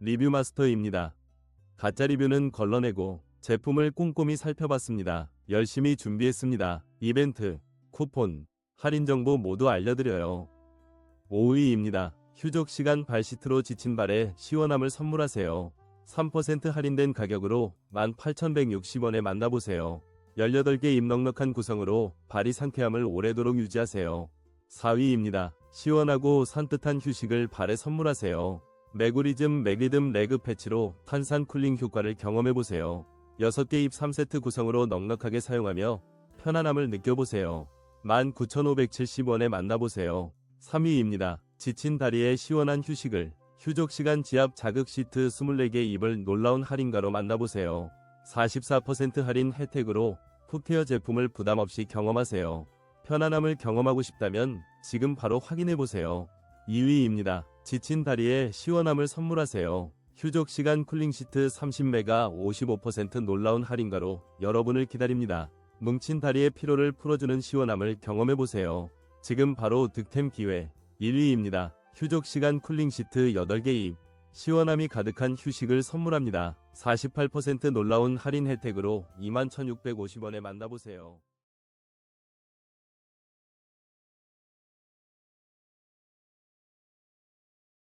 리뷰 마스터입니다. 가짜 리뷰는 걸러내고 제품을 꼼꼼히 살펴봤습니다. 열심히 준비했습니다. 이벤트, 쿠폰, 할인 정보 모두 알려드려요. 5위입니다. 휴족 시간 발시트로 지친 발에 시원함을 선물하세요. 3% 할인된 가격으로 18,160원에 만나보세요. 18개 입 넉넉한 구성으로 발이 상쾌함을 오래도록 유지하세요. 4위입니다. 시원하고 산뜻한 휴식을 발에 선물하세요. 메구리즘 맥리듬 레그 패치로 탄산 쿨링 효과를 경험해보세요. 6개 입 3세트 구성으로 넉넉하게 사용하며 편안함을 느껴보세요. 19,570원에 만나보세요. 3위입니다. 지친 다리에 시원한 휴식을 휴족 시간 지압 자극 시트 24개 입을 놀라운 할인가로 만나보세요. 44% 할인 혜택으로 푸케어 제품을 부담 없이 경험하세요. 편안함을 경험하고 싶다면 지금 바로 확인해보세요. 2위입니다. 지친 다리에 시원함을 선물하세요. 휴족 시간 쿨링 시트 30메가 55% 놀라운 할인가로 여러분을 기다립니다. 뭉친 다리의 피로를 풀어주는 시원함을 경험해보세요. 지금 바로 득템 기회 1위입니다. 휴족 시간 쿨링 시트 8개 입 시원함이 가득한 휴식을 선물합니다. 48% 놀라운 할인 혜택으로 21,650원에 만나보세요.